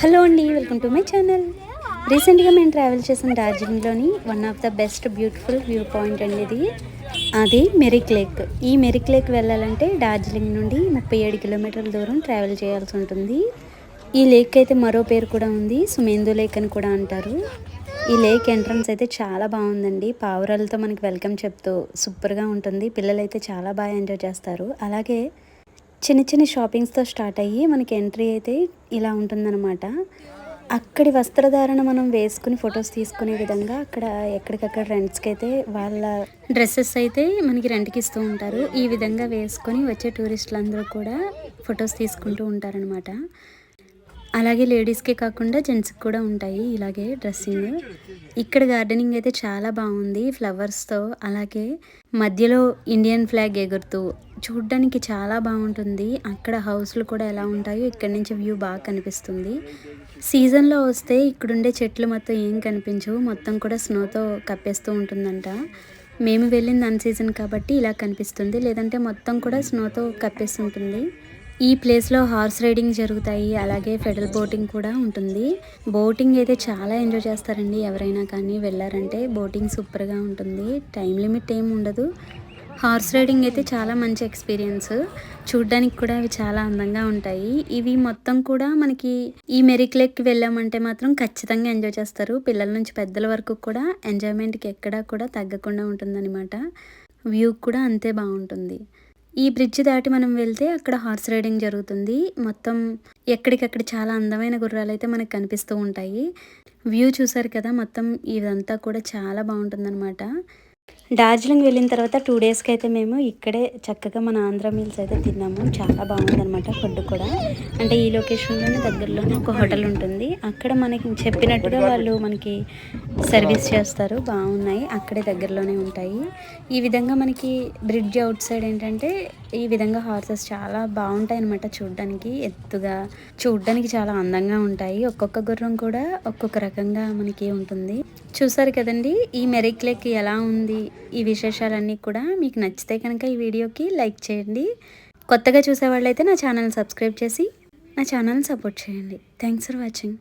Hello అండి welcome to my channel రీసెంట్గా మేము ట్రావెల్ చేసిన డార్జిలింగ్లోని one of the best beautiful view point అండి ఇది. అది మెరిక్ లేక్ ఈ మెరిక్ లేక్ వెళ్ళాలంటే డార్జిలింగ్ నుండి ముప్పై ఏడు కిలోమీటర్ల దూరం ట్రావెల్ చేయాల్సి ఉంటుంది. ఈ లేక్ అయితే మరో పేరు కూడా ఉంది సుమేందు లేక్ అని కూడా అంటారు. ఈ లేక్ ఎంట్రన్స్ అయితే చాలా బాగుందండి. పావురాలతో మనకి వెల్కమ్ చెప్తూ సూపర్గా ఉంటుంది. పిల్లలు అయితే చాలా బాగా ఎంజాయ్ చేస్తారు. అలాగే చిన్న చిన్న షాపింగ్స్తో స్టార్ట్ అయ్యి మనకి ఎంట్రీ అయితే ఇలా ఉంటుందన్నమాట. అక్కడి వస్త్రధారణ మనం వేసుకుని ఫొటోస్ తీసుకునే విధంగా అక్కడ ఎక్కడికక్కడ రెంట్స్కి అయితే వాళ్ళ డ్రెస్సెస్ అయితే మనకి రెంట్కి ఇస్తూ ఉంటారు. ఈ విధంగా వేసుకొని వచ్చే టూరిస్టులు అందరూ కూడా ఫొటోస్ తీసుకుంటూ ఉంటారనమాట అలాగే లేడీస్కే కాకుండా జెంట్స్కి కూడా ఉంటాయి ఇలాగే డ్రెస్సింగ్. ఇక్కడ గార్డెనింగ్ అయితే చాలా బాగుంది. ఫ్లవర్స్తో అలాగే మధ్యలో ఇండియన్ ఫ్లాగ్ ఎగురుతూ చూడ్డానికి చాలా బాగుంటుంది. అక్కడ హౌస్లు కూడా ఎలా ఉంటాయో ఇక్కడ నుంచి వ్యూ బాగా కనిపిస్తుంది. సీజన్లో వస్తే ఇక్కడుండే చెట్లు మొత్తం ఏం కనిపించవు. మొత్తం కూడా స్నోతో కప్పేస్తూ ఉంటుందంట. మేము వెళ్ళింది అన్ సీజన్ కాబట్టి ఇలా కనిపిస్తుంది. లేదంటే మొత్తం కూడా స్నోతో కప్పేస్తుంటుంది. ఈ ప్లేస్లో హార్స్ రైడింగ్ జరుగుతాయి. అలాగే ఫెడరల్ బోటింగ్ కూడా ఉంటుంది. బోటింగ్ అయితే చాలా ఎంజాయ్ చేస్తారండి. ఎవరైనా కానీ వెళ్ళారంటే బోటింగ్ సూపర్గా ఉంటుంది. టైం లిమిట్ ఏం ఉండదు. హార్స్ రైడింగ్ అయితే చాలా మంచి ఎక్స్పీరియన్స్. చూడ్డానికి కూడా అవి చాలా అందంగా ఉంటాయి. ఇవి మొత్తం కూడా మనకి ఈ మెరిక్లెక్కి వెళ్ళామంటే మాత్రం ఖచ్చితంగా ఎంజాయ్ చేస్తారు. పిల్లల నుంచి పెద్దల వరకు కూడా ఎంజాయ్మెంట్కి ఎక్కడా కూడా తగ్గకుండా ఉంటుందన్నమాట. వ్యూ కూడా అంతే బాగుంటుంది. ఈ బ్రిడ్జ్ దాటి మనం వెళ్తే అక్కడ హార్స్ రైడింగ్ జరుగుతుంది. మొత్తం ఎక్కడికక్కడ చాలా అందమైన గుర్రాలు అయితే మనకు కనిపిస్తూ ఉంటాయి. వ్యూ చూసారు కదా మొత్తం ఇదంతా కూడా చాలా బాగుంటుందన్నమాట. డార్జిలింగ్ వెళ్ళిన తర్వాత టూ డేస్కి అయితే మేము ఇక్కడే చక్కగా మన ఆంధ్ర మీల్స్ అయితే తిన్నాము. చాలా బాగుందన్నమాట ఫుడ్ కూడా. అంటే ఈ లొకేషన్లోనే దగ్గరలోనే ఒక హోటల్ ఉంటుంది. అక్కడ మనకి చెప్పినట్టుగా వాళ్ళు మనకి సర్వీస్ చేస్తారు. బాగున్నాయి. అక్కడే దగ్గరలోనే ఉంటాయి. ఈ విధంగా మనకి బ్రిడ్జ్ అవుట్ సైడ్ ఏంటంటే ఈ విధంగా హార్సెస్ చాలా బాగుంటాయి అనమాట చూడడానికి. ఎత్తుగా చూడడానికి చాలా అందంగా ఉంటాయి. ఒక్కొక్క గుర్రం కూడా ఒక్కొక్క రకంగా మనకి ఉంటుంది. చూసారు కదండి? ఈ మెరిక్ లెక్ ఎలా ఉంది? ఈ విశేషాలన్నీ కూడా మీకు నచ్చితే కనుక ఈ వీడియోకి లైక్ చేయండి. కొత్తగా చూసేవాళ్ళు అయితే నా ఛానల్ సబ్స్క్రైబ్ చేసి నా ఛానల్ని సపోర్ట్ చేయండి. Thanks for watching.